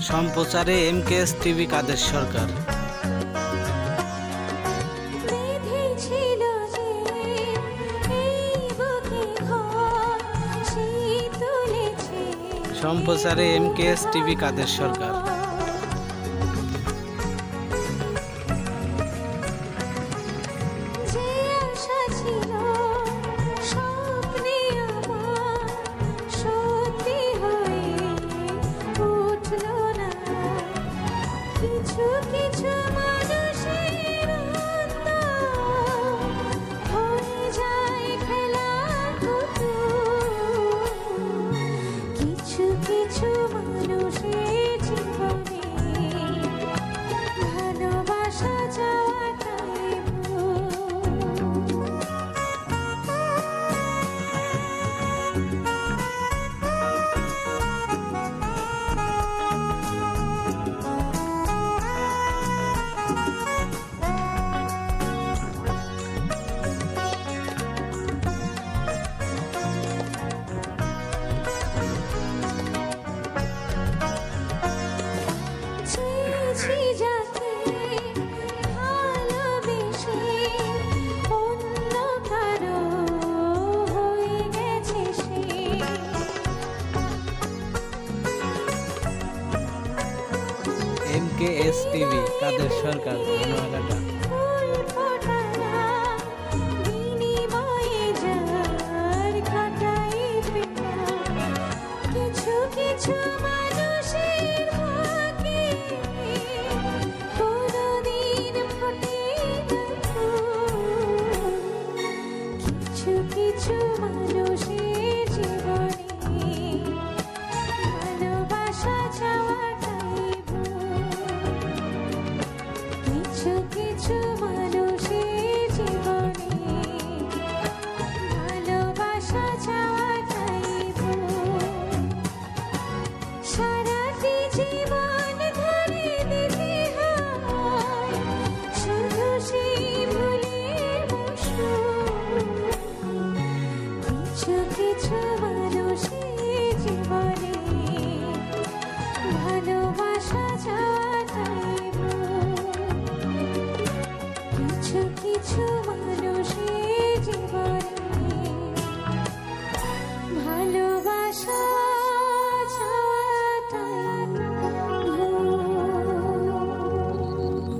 সম্প্রচারে M K S TV কাদের সরকার? সম্প্রচারে M K S TV কাদের সরকার? কিছু কিছু কে এস টিভি কাদের সরকার ধন্যবাদ কিছু কিছু